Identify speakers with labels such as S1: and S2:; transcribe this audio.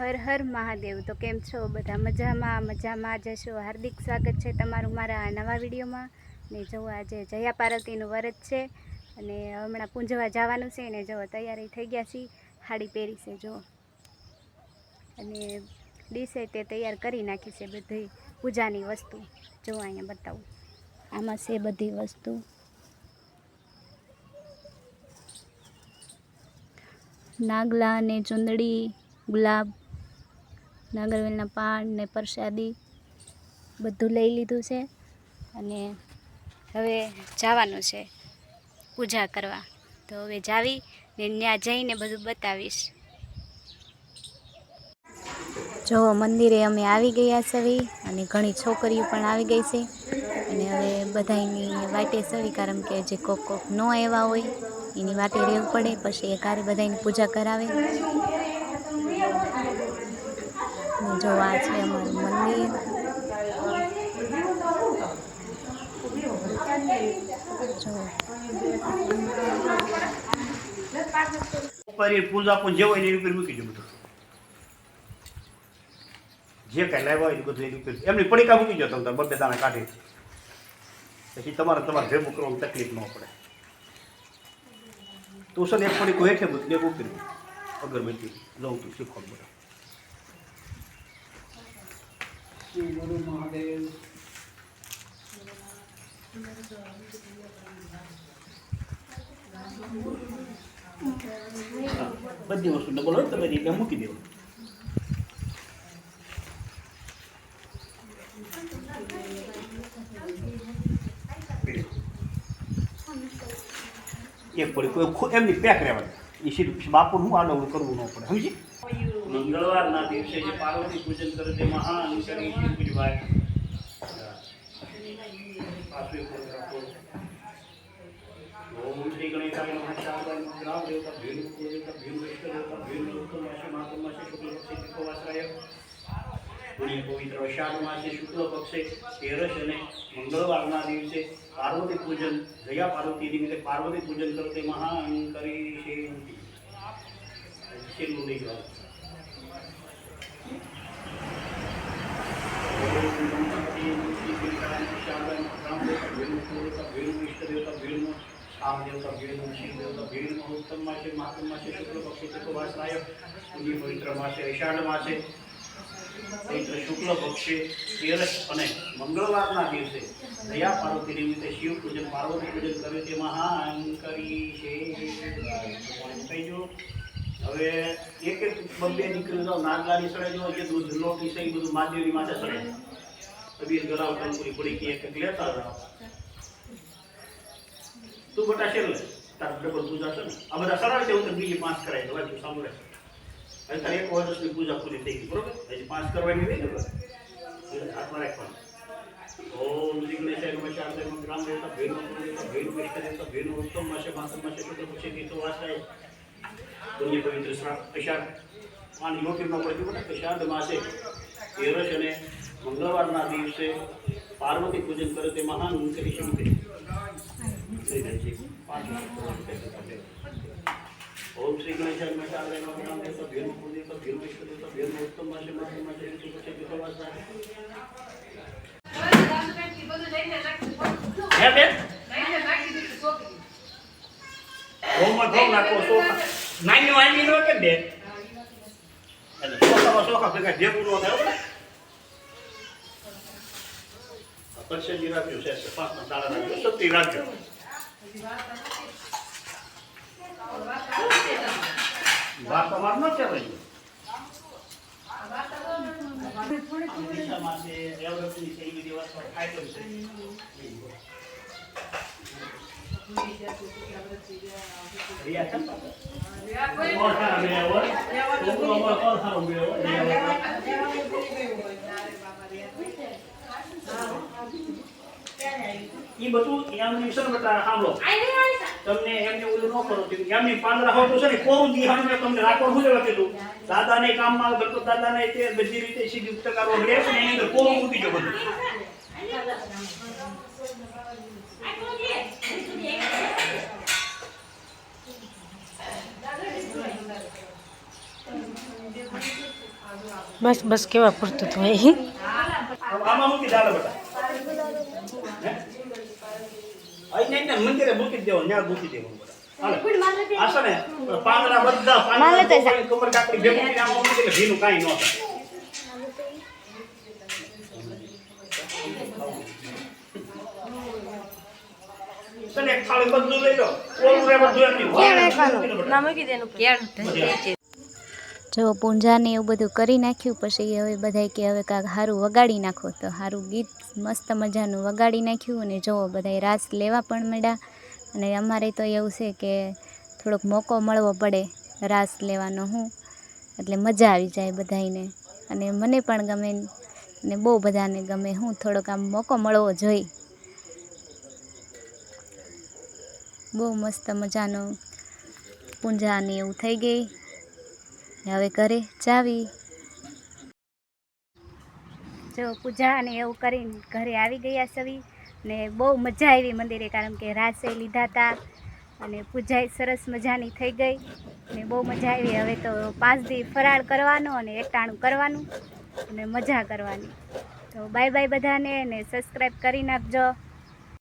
S1: હર હર મહાદેવ. તો કેમ છો? બધા મજામાં? મજામાં જશો હાર્દિક સ્વાગત છે તમારું મારા નવા વિડીયોમાં. ને જો આજે જયા પાર્વતીનું વ્રત છે અને હમણાં પૂંજવા જવાનું છે ને જો તૈયારી થઈ ગયા છે હાડી પહેરી છે, જો. અને ડીશે તે તૈયાર કરી નાખી છે બધી પૂજાની વસ્તુ. જો અહીંયા બતાવું. આમાં છે બધી વસ્તુ. નાગલા ને ચુંદડી, ગુલાબ નાગરવેલના પાન ને પ્રસાદી બધું લઈ લીધું છે. અને હવે જવાનું છે પૂજા કરવા. તો હવે જાવી ને ત્યાં જઈને બધું બતાવીશ. જો મંદિરે અમે આવી ગયા છે અને ઘણી છોકરીઓ પણ આવી ગઈ છે. અને હવે બધાની વાટે સવી કારણ કે જે કોક કોક ન આવ્યા હોય, એની વાટે રહેવું પડે, પછી એ કારે બધાની પૂજા કરાવે. જો આ છે અમારું મંદિર
S2: પૂજા પણ જે હોય એની ઉપર મૂકી દો બધું. જે કાંઈ લાવ્યા એ બધું એની એમની પડીકા મૂકી દો તમે બબે દાણા કાઢી. પછી તમારે તમારે ભેગું કરવાની તકલીફ ન પડે. તો સર એક પડીકું હેઠે મૂકી ઉપર અગરબત્તી લઉં તું શીખવાનું બધા
S3: શ્રી ગુરુ મહાદેવ.
S2: બધી વસ્તુ ડબલ હોય તમે રીતે મૂકી દેવું. એક પડી કોઈ એમની પેક રહેવાની. એ સીધું બાપુ હું આડવડું કરવું ન પડે. સમજી? મંગળવારના દિવસે જે પાર્વતી પૂજન કરે તે મહાન શિવ પૂજવાય ઓમ શ્રી ગણેશાય નમઃ દેવતા ભીમ દેવતા ભીમ વૈષ્ણવ દેવતા ભીમ ઉત્તમ માસે, માતમ માસે, શુક્લ તેરસ અને મંગળવારના દિવસે પાર્વતી પૂજન, જયા પાર્વતી નિમિત્તે પાર્વતી પૂજન કરતે મહાન કરી છે છેલ્લું નહીં ગયું. મંગળવારના દિવસે દયા પાર્વતી નિમિત્તે શિવ પૂજન પાર્વતી પૂજન કરે તે મહાન કરી છે હવે એક એક બબ્બે દીકરી જાવ નાગલાની સડે જો જે દૂધ લો પીસે એ બધું મહાદેવની માથે સડે તબિયત ગરાવ કંકુરી પડી કે એક એક લેતા જાઓ તું બટા છેલ્લે તાર ડબલ પૂજા છે ને? આ બધા સરળ છે, હું તો બીજી પાંચ કરાય તો તું સાંભળે હવે તારે એક વર્ષની પૂજા પૂરી થઈ ગઈ, બરોબર? હજી પાંચ કરવાની નહીં ને હાથમાં રાખવાનું. ઓમ શ્રી ગણેશાય નમઃ શારદાય નમઃ ગ્રામ દેવતા ભેનો દેવતા ભેનો વિષ્ણુ ભેરુ ઉત્તમ માસે માતમ માસે શુક્લ પક્ષે ગીતો વાસાય પુણ્ય પવિત્ર શ્રાદ્ધ અષાઢ આની લોટી ન પડતી પડે અષાઢ માસે તેરસ અને મંગળવારના દિવસે પાર્વતી પૂજન કરે તે મહાન કરી શરૂ કરી ઓમ શ્રી ગણેશાય નમઃ શારદાય નમઃ ગ્રામ દેવતા ભેરુ દેવતા ભેરુ વિષ્ણુ દેવતા ભેરુ ઉત્તમ માસે માતમ માસે શુક્લ પક્ષે ગીતો વાસાય હે બેન હોમમાં ઘઉં નાખો સોખા નાની વાની નો કે બે? એટલે ચોખામાં ચોખા ભેગા ભેગું ન થાય ને પરસેજી રાખ્યું છે પાંચમાં સાડા રાખ્યું. સત્તી રાખજો વાત ન કહેવાય. દિશામાં છે દેવવ્રતની છે, એ બધી વસ્તુ ફાયદો છે રિયા છે ને પાછળ? કોણ સારા મેળવ્યા હોય? છોકરોમાં કોણ સારો મેળવ્યો હોય? ઈ બધું એમની સર્વતા સાંભળો તમને એમને ન કરો એમની પાંદડા હોય તો ને કોરું દી મેં તમને રાખવા ભૂલેવા કીધું દાદાને કામમાં ગણપત દાદાને તે બધી રીતે સીધી ટકારો રહે છે. એની અંદર કોરું મૂકી દો બધું
S4: બસ બસ કેવા પૂરતું તો હોય
S2: આમાં મૂકી દાડો બેટા હે? અહીં મંદિરે મૂકી દેવો ત્યાં મૂકી દેવું બધા. હાલે. આ છે ને પાંદડા બધા
S1: માલ લેતા જા.
S2: પાંદડા કમર કાકડી ભેગું આમાં મૂકી એટલે ભીનું કાંઈ ન થાય. તને એક બધું લઈ લો ઓલું રે બધું એમની
S4: ના મૂકી દેનું
S1: જો પૂંજાને એવું બધું કરી નાખ્યું, પછી હવે બધાય કે હવે કાંક સારું વગાડી નાખો. તો સારું ગીત મસ્ત મજાનું વગાડી નાખ્યું અને જો બધાય રાસ લેવા પણ મળ્યા અને અમારે તો એવું છે કે થોડોક મોકો મળવો પડે રાસ લેવાનો હું. એટલે મજા આવી જાય બધાયને. અને મને પણ ગમે અને બહુ બધાને ગમે હું થોડોક આમ મોકો મળવો જોઈએ બહુ મસ્ત મજાનો પૂંજાને એવું થઈ ગઈ. ને હવે ઘરે જાવી. જો પૂજા અને એવું કરીને ઘરે આવી ગયા સવી ને બહુ મજા આવી મંદિરે કારણ કે રાસે લીધા હતા અને પૂજા સરસ મજાની થઈ ગઈ ને બહુ મજા આવી. હવે તો પાંચ દી ફરાળ કરવાનો અને એકટાણું કરવાનું અને મજા કરવાની. તો બાય બાય બધાને ને સબસ્ક્રાઈબ કરી નાખજો.